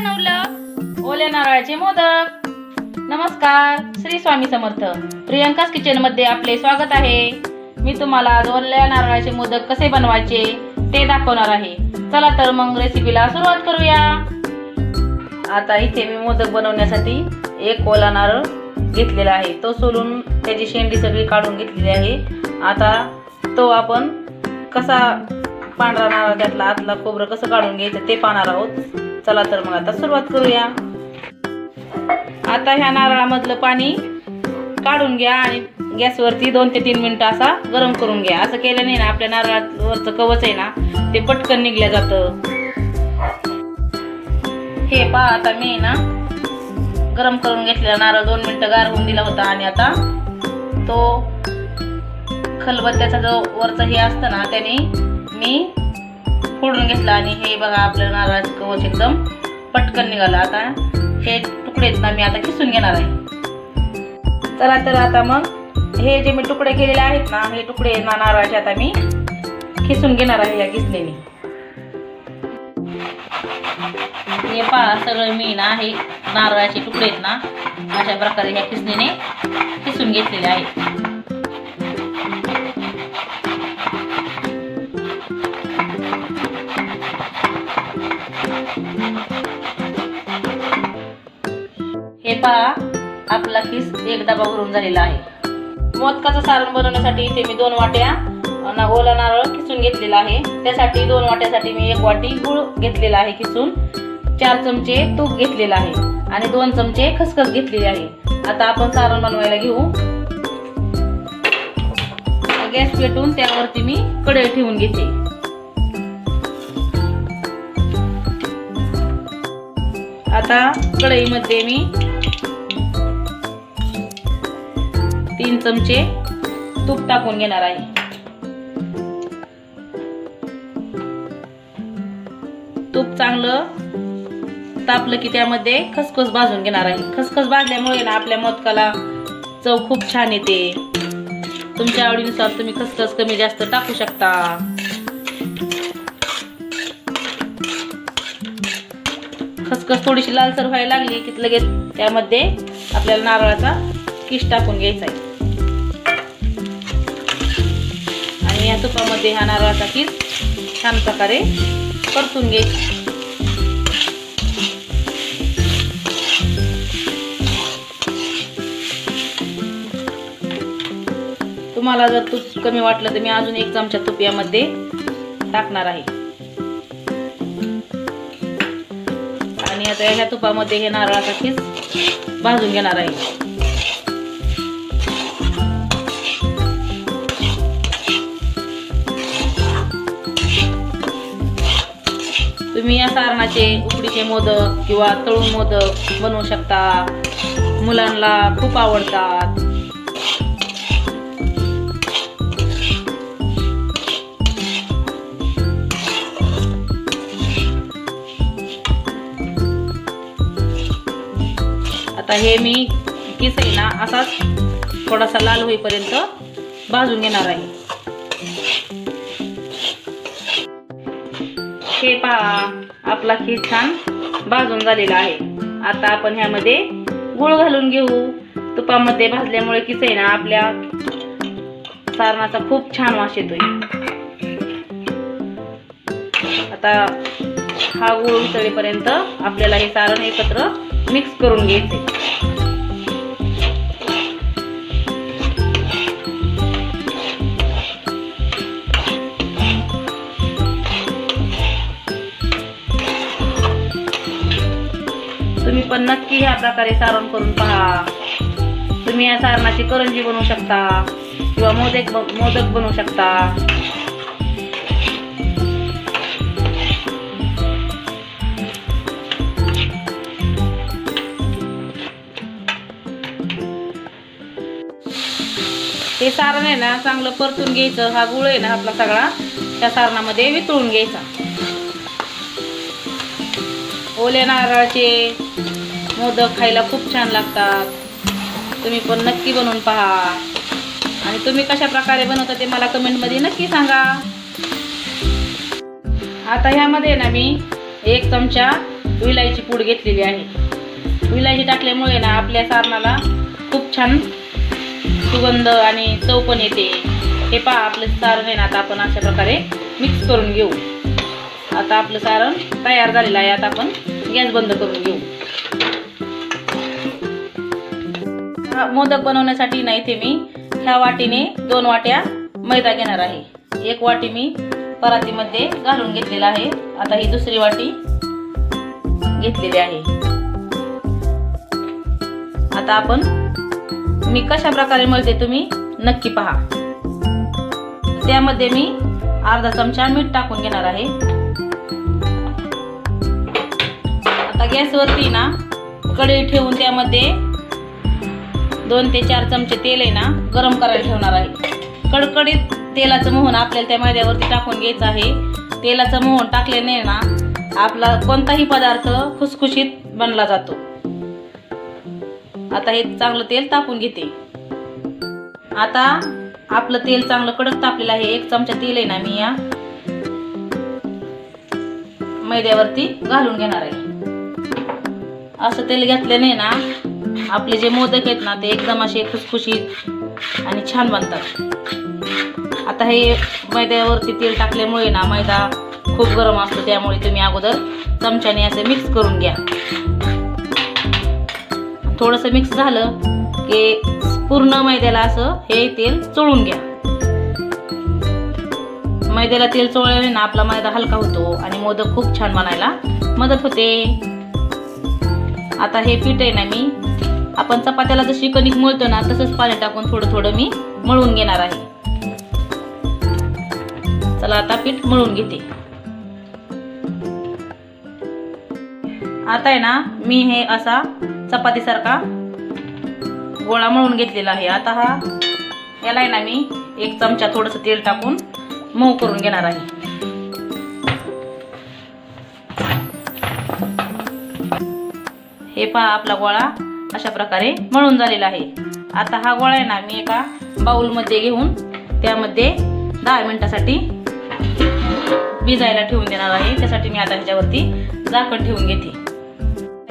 बनवलं. ओल्या नारळाचे मोदक. नमस्कार श्री स्वामी समर्थ. प्रियंकाच किचनमध्ये आपले स्वागत आहे. मी तुम्हाला आज ओल्या नारळाचे मोदक कसे बनवायचे ते दाखवणार आहे. चला तर मग रेसिपीला सुरुवात करूया. आता इथे मी मोदक बनवण्यासाठी एक ओला नारळ घेतलेला आहे. तो सोलून त्याची शेंडी सगळी काढून घेतलेली आहे. आता तो आपण कसा पांढरा नारळ त्यातला आतला खोबरं कसं काढून घ्यायचं ते पाहणार आहोत. चला तर मग आता सुरुवात करूया. आता ह्या नारळामधलं पाणी काढून घ्या आणि गॅसवरती दोन ते तीन मिनटं असा गरम करून घ्या. असं केल्याने ना आपल्या नारळावरचं कवच आहे ना ते पटकन निघलं जातं. हे पहा आता मी ना गरम करून घेतलेला नारळ दोन मिनटं गार होऊन दिला होता आणि आता तो खलबत्त्याचा जो वरचं हे असतं ना त्याने मी फोडून घेतला आणि हे बघा आपलं नारळाचं कवच एकदम पटकन निघालं. आता हे तुकडे आहेत ना मी आता किसून घेणार आहे. चला तर आता मग हे जे मी तुकडे केलेले आहेत ना हे तुकडे ना नारळाचे आता मी खिसून घेणार आहे या किसलेने हे पहा सगळं मी ना हे नारळाचे तुकडे आहेत ना अशा प्रकारे ह्या किसणीने किसून घेतलेले आहेत. पहा आपला किस एक डबा भरून झालेला आहे. मोदकाचं सारण बनवण्यासाठी इथे मी दोन वाट्या ना ओला नारळ किसून घेतलेला आहे. त्यासाठी दोन वाट्यासाठी मी एक वाटी गुळ घेतलेला आहे किसून. चार चमचे तूप घेतलेलं आहे आणि दोन चमचे खसखस घेतलेली आहे. आता आपण सारण बनवायला घेऊ. गॅस पेटून त्यावरती मी कढई ठेवून घेते. आता कढईमध्ये मी तीन चमचे तूप टाकून घेणार आहे. तूप चांगलं तापलं की त्यामध्ये खसखस भाजून घेणार आहे. खसखस भाजल्यामुळे ना आपल्या मोदकाला चव खूप छान येते. तुमच्या आवडीनुसार तुम्ही खसखस कमी जास्त टाकू शकता. खसखस थोडीशी लालसर व्हायला लागली की लगेच त्यामध्ये आपल्याला नारळाचा किस टाकून घ्यायचा आहे. आणि या तुपामध्ये हा नारळाचा किस छान प्रकारे परतून घ्यायचा. तुम्हाला जर तूप कमी वाटलं तर मी अजून एक चमचा तूप यामध्ये टाकणार आहे. आणि आता ह्या तुपामध्ये हे नारळाचा खीस भाजून घेणार आहे. तुम्ही या सारणाचे उकडीचे मोदक किंवा तळून मोदक बनवू शकता. मुलांना खूप आवडतात. आता हे मी किस आहे ना असाच थोडासा लाल होईपर्यंत भाजून घेणार आहे. पहा आपला खीर छान भाजून झालेला आहे. आता आपण ह्यामध्ये गुळ घालून घेऊ. तुपामध्ये भाजल्यामुळे किस आहे ना आपल्या सारणाचा खूप छान वास येतोय. आता हा गुळ उतळेपर्यंत आपल्याला हे सारण एकत्र मिक्स करून घ्यायचे पण नक्की ह्या प्रकारे सारण करून पहा. तुम्ही या सारणाची करंजी बनवू शकता किंवा मोदक मोदक बनवू शकता. हे सारण आहे ना चांगलं परतून घ्यायचं. हा गुळ आहे ना आपला सगळा त्या सारणामध्ये वितळून घ्यायचा. ओल्या नारळाचे मोदक खायला खूप छान लागतात. तुम्ही पण नक्की बनवून पहा. आणि तुम्ही कशा प्रकारे बनवता ते मला कमेंटमध्ये नक्की सांगा. आता ह्यामध्ये ना मी एक चमचा विलायची पूड घेतलेली आहे. विलायची टाकल्यामुळे ना आपल्या सारणाला खूप छान सुगंध आणि चव पण येते. हे पहा आपलं सारण आहे ना आता आपण अशा प्रकारे मिक्स करून घेऊ. आता आपलं सारण तयार झालेलं आहे. आता आपण गॅस बंद करून घेऊ. हा मोदक बनवण्यासाठी नाही ते मी ह्या वाटीने दोन वाट्या मैदा घेणार आहे. एक वाटी मी परातीमध्ये घालून घेतलेला आहे. आता ही दुसरी वाटी घेतलेली आहे. आता आपण मी कशा प्रकारे मळते तुम्ही नक्की पहा. त्यामध्ये मी अर्धा चमचा मीठ टाकून घेणार आहे. आता गॅसवरती ना कढई ठेवून त्यामध्ये दोन ते चार चमचे तेल आहे ना गरम करायला ठेवणार आहे. कडकडीत तेलाचं मोहन आपल्याला त्या मैद्यावरती टाकून घ्यायचं आहे. तेलाचं मोहन टाकल्याने ना आपला कोणताही पदार्थ खुसखुशीत बनला जातो. आता हे चांगलं तेल तापून घेते. आता आपलं तेल चांगलं कडक तापलेलं आहे. एक चमचा तेल आहे ना मी या मैद्यावरती घालून घेणार आहे. असं तेल घेतल्याने ना आपले जे मोदक आहेत ना ते एकदम असे खुसखुशीत आणि छान बनतात. आता हे मैद्यावरती तेल टाकल्यामुळे ना मैदा खूप गरम असतो त्यामुळे तुम्ही अगोदर चमच्याने असं मिक्स करून घ्या. थोडंसं मिक्स झालं की पूर्ण मैद्याला असं हे तेल चोळून घ्या. मैद्याला तेल चोळल्याने ना आपला मैदा हलका होतो आणि मोदक खूप छान बनायला मदत होते. आता हे पीठ आहे ना मी आपण चपात्याला जशी कणिक मळतो ना तसंच पाणी टाकून थोडं थोडं मी मळून घेणार आहे. चला आता पीठ मळून घेते. आता आहे ना मी हे असा चपातीसारखा गोळा मळून घेतलेला आहे. आता हा याला आहे ना मी एक चमचा थोडंसं तेल टाकून मऊ करून घेणार आहे. हे पहा आपला गोळा अशा प्रकारे मळून झालेला आहे. आता हा गोळा आहे ना मी एका बाऊलमध्ये घेऊन त्यामध्ये दहा मिनटासाठी भिजायला ठेवून देणार आहे. त्यासाठी मी आता ह्याच्यावरती झाकण ठेवून घेते.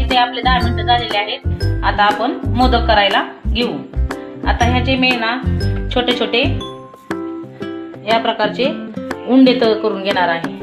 इथे आपले दहा मिनटं झालेले आहेत. आता आपण मोदक करायला घेऊ. आता ह्याचे मी ना छोटे छोटे या प्रकारचे उंडे तळ करून घेणार आहे.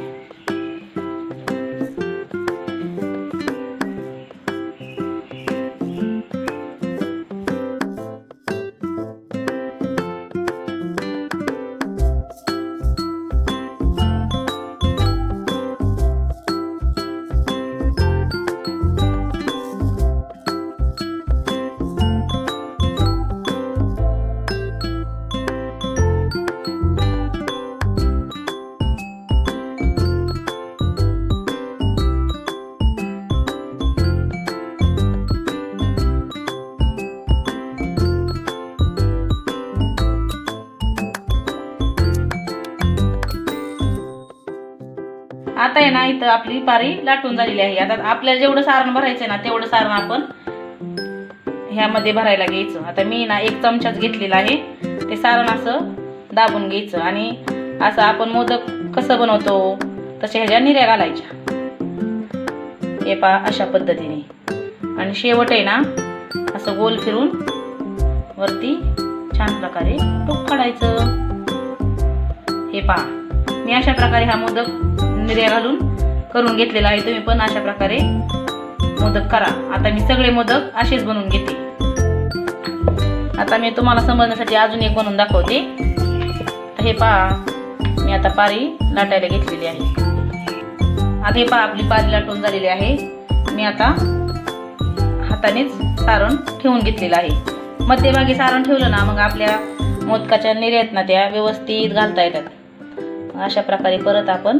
आता आहे ना इथं आपली पारी लाटून झालेली आहे. आता आपल्याला जेवढं सारण भरायचं ना तेवढं सारण आपण ह्यामध्ये भरायला घ्यायचं. आता मी ना एक चमचाच घेतलेला आहे. ते सारण असं दाबून घ्यायचं आणि असं आपण मोदक कसं बनवतो तशा ह्याच्या निऱ्या घालायच्या. हे पा अशा पद्धतीने. आणि शेवट आहे ना असं गोल फिरून वरती छान प्रकारे टोक काढायचं. हे पहा मी अशा प्रकारे हा मोदक निर्या घालून करून घेतलेला आहे तुम्ही पण अशा प्रकारे मोदक करा. आता मी सगळे मोदक असेच बनवून घेते. आता मी तुम्हाला समजण्यासाठी अजून एक बनवून दाखवते. हे पहा मी आता पारी लाटायला घेतलेली आहे. आता हे पहा आपली पारी लाटून झालेली आहे. मी आता हातानेच सारण ठेवून घेतलेलं आहे. मध्यभागी सारण ठेवलं ना मग आपल्या मोदकाच्या निर्यात ना त्या व्यवस्थित घालता येतात. अशा प्रकारे परत आपण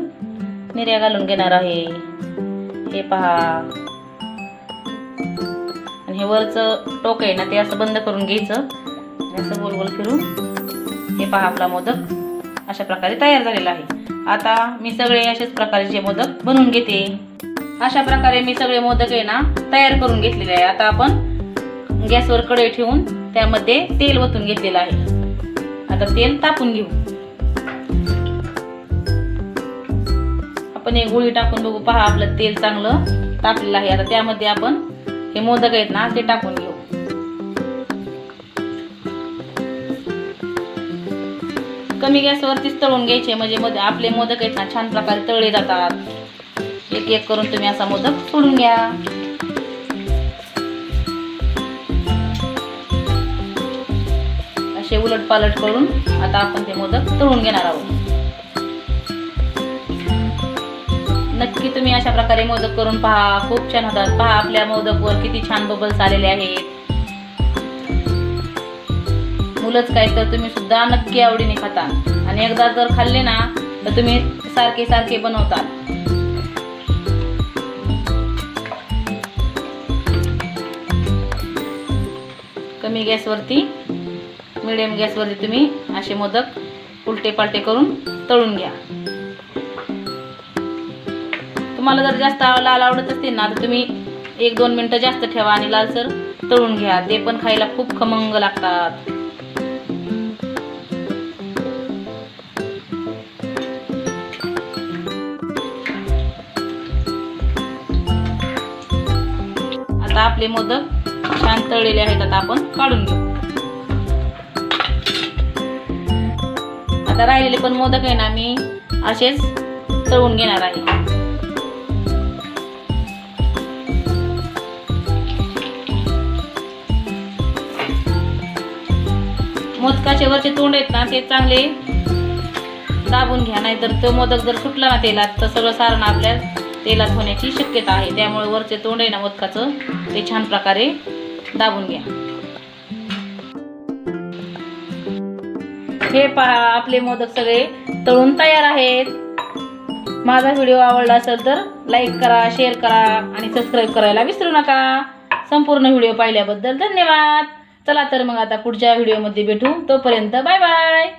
निर्या घालून घेणार आहे. हे पहा. आणि हे वरचं टोक आहे ना ते असं बंद करून घ्यायचं. असं गोल गोल फिरून हे पहा आपला मोदक. अशा प्रकारे तयार झालेला आहे. आता मी सगळे अशाच प्रकारचे मोदक बनवून घेते. अशा प्रकारे मी सगळे मोदक आहे ना तयार करून घेतलेले आहे. आता आपण गॅसवर कढई ठेवून त्यामध्ये तेल ओतून घेतलेलं आहे. आता तेल तापून घेऊ. आपण एक गोळी टाकून बघू पहा आपलं तेल चांगलं टाकलेलं आहे. आता त्यामध्ये आपण हे मोदक आहेत ना ते टाकून घेऊ. कमी गॅसवरतीच तळून घ्यायचे म्हणजे मध्ये आपले मोदक आहेत ना छान प्रकारे तळले जातात. एक एक करून तुम्ही असा मोदक सोडून घ्या. असे उलट पालट करून आता आपण ते मोदक तळून घेणार आहोत. नक्की तुम्ही अशा प्रकारे मोदक करून पहा. खूप छान होतात. पहा आपल्या मोदकवर किती छान बबल्स आलेले आहेत. मुलंच काय तर तुम्ही सुद्धा नक्की आवडीने खाता. आणि एकदा जर खाल्ले ना तर तुम्ही सारखे सारखे बनवतात. कमी गॅसवरती मिडियम गॅसवरती तुम्ही असे मोदक उलटे पालटे करून तळून घ्या. तुम्हाला जर जास्त लाल आवडत असतील ना तर तुम्ही एक दोन मिनटं जास्त ठेवा आणि लालसर तळून घ्या. ते पण खायला खूप खमंग लागतात. आता आपले मोदक छान तळलेले आहेत आता आपण काढून घेऊ. आता राहिलेले पण मोदक आहे ना मी असेच तळून घेणार आहे. मोदकाचे वरचे तोंड आहेत ना ते चांगले दाबून घ्या नाहीतर तो मोदक जर सुटला ना तेलात तर सगळं सारण आपल्या तेलात होण्याची शक्यता आहे. त्यामुळे वरचे तोंड आहे ना मोदकाचं ते छान प्रकारे दाबून घ्या. हे पहा आपले मोदक सगळे तळून तयार आहेत. माझा व्हिडिओ आवडला असेल तर लाईक करा शेअर करा आणि सबस्क्राईब करायला विसरू नका. संपूर्ण व्हिडिओ पाहिल्याबद्दल धन्यवाद. चला तर मग आता पुढच्या व्हिडिओमध्ये भेटू. तोपर्यंत बाय बाय